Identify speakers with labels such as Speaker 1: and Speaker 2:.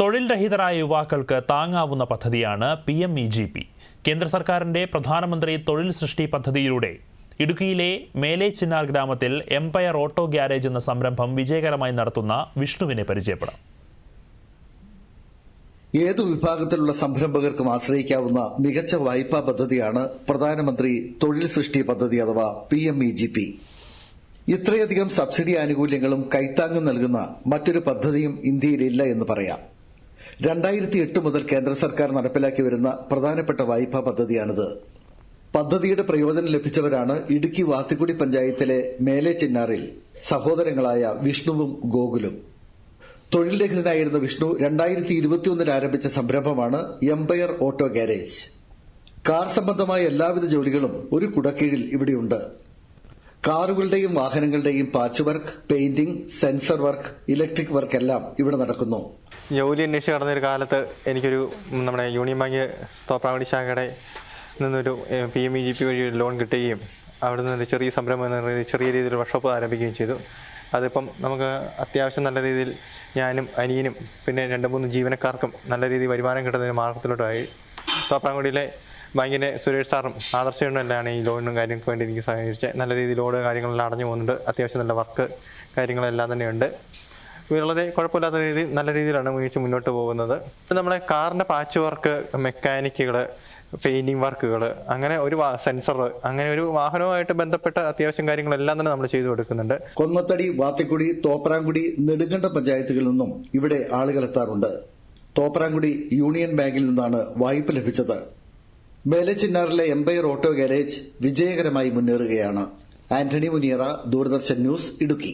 Speaker 1: തൊഴിൽ രഹിതരായ യുവാക്കൾക്ക് താങ്ങാവുന്ന പദ്ധതിയാണ് P M E G P. കേന്ദ്ര സർക്കാരിന്റെ പ്രധാനമന്ത്രി തൊഴിൽ സൃഷ്ടി പദ്ധതിയിലൂടെ ഇടുക്കിയിലെ മേലെ ചിന്നാർ ഗ്രാമത്തിൽ എംപയർ ഓട്ടോ ഗ്യാരേജ് എന്ന സംരംഭം വിജയകരമായി നടത്തുന്ന വിഷ്ണുവിനെ പരിചയപ്പെടാം.
Speaker 2: ഏതു വിഭാഗത്തിലുള്ള സംരംഭകർക്കും ആശ്രയിക്കാവുന്ന മികച്ച വായ്പാ പദ്ധതിയാണ് പ്രധാനമന്ത്രി തൊഴിൽ സൃഷ്ടി പദ്ധതി അഥവാ P M E G P. ഇത്രയധികം സബ്സിഡി ആനുകൂല്യങ്ങളും കൈത്താങ്ങും നൽകുന്ന മറ്റൊരു പദ്ധതിയും ഇന്ത്യയിലില്ല എന്ന് പറയാം. രണ്ടായിരത്തി എട്ട് മുതൽ കേന്ദ്ര സർക്കാർ നടപ്പിലാക്കി വരുന്ന പ്രധാനപ്പെട്ട വായ്പാ പദ്ധതിയാണിത്. പദ്ധതിയുടെ പ്രയോജനം ലഭിച്ചവരാണ് ഇടുക്കി വാത്തിക്കുടി പഞ്ചായത്തിലെ മേലെ ചിന്നാറിൽ സഹോദരങ്ങളായ വിഷ്ണുവും ഗോകുലും. തൊഴിൽ രഹിതനായിരുന്ന വിഷ്ണു രണ്ടായിരത്തി ഇരുപത്തിയൊന്നിൽ ആരംഭിച്ച സംരംഭമാണ് എംപയർ ഓട്ടോ ഗാരേജ്. കാർ സംബന്ധമായ എല്ലാവിധ ജോലികളും ഒരു കുടക്കീഴിൽ ഇവിടെയുണ്ട്. കാറുകളുടെയും വാഹനങ്ങളുടെയും patch work painting sensor work electric work എല്ലാം ഇവിടെ നടക്കുന്നു.
Speaker 3: ജോലി അന്വേഷിച്ച് കടന്നൊരു കാലത്ത് എനിക്കൊരു നമ്മുടെ യൂണിയൻ ബാങ്ക് തോപ്രാവടി ശാഖയുടെ നിന്നൊരു P M E G P വഴി ഒരു ലോൺ കിട്ടുകയും അവിടെ നിന്നൊരു ചെറിയ സംരംഭം ചെറിയ രീതിയിൽ വർക്ക്ഷോപ്പ് ആരംഭിക്കുകയും ചെയ്തു. അതിപ്പം നമുക്ക് അത്യാവശ്യം നല്ല രീതിയിൽ ഞാനും അനിയനും പിന്നെ രണ്ട് മൂന്ന് ജീവനക്കാർക്കും നല്ല രീതിയിൽ വരുമാനം കിട്ടുന്ന ഒരു മാർഗത്തിലോട്ടായി. തോപ്രാങ്കുടിയിലെ ബാങ്കിന്റെ സുരേഷ് സാറും ആദർശനും എല്ലാം ഈ ലോണിനും കാര്യങ്ങൾക്ക് വേണ്ടി എനിക്ക് സഹകരിച്ച് നല്ല രീതിയിൽ ലോഡ് കാര്യങ്ങളെല്ലാം അടഞ്ഞു പോകുന്നുണ്ട്. അത്യാവശ്യം നല്ല വർക്ക് കാര്യങ്ങളെല്ലാം തന്നെയുണ്ട്. വളരെ കുഴപ്പമില്ലാത്ത രീതിയിൽ നല്ല രീതിയിലാണ് മികച്ച് മുന്നോട്ട് പോകുന്നത്. നമ്മളെ കാറിന്റെ പാച്ച് വർക്ക് മെക്കാനിക്കുകൾ പെയിന്റിങ് വർക്കുകൾ അങ്ങനെ ഒരു സെൻസർ അങ്ങനെ ഒരു വാഹനവുമായിട്ട് ബന്ധപ്പെട്ട അത്യാവശ്യം കാര്യങ്ങളെല്ലാം തന്നെ നമ്മൾ ചെയ്തു കൊടുക്കുന്നുണ്ട്.
Speaker 2: കൊന്നത്തടി വാത്തിക്കുടി തോപ്രാങ്കുടി നെടുങ്കണ്ട പഞ്ചായത്തുകളിൽ നിന്നും ഇവിടെ ആളുകൾ എത്താറുണ്ട്. തോപ്രാങ്കുടി യൂണിയൻ ബാങ്കിൽ നിന്നാണ് വായ്പ ലഭിച്ചത്. മേലച്ചിന്നാറിലെ എംപയർ ഓട്ടോ ഗാരേജ് വിജയകരമായി മുന്നേറുകയാണ്. ആന്റണി മുനിയറ ദൂരദർശൻ ന്യൂസ് ഇടുക്കി.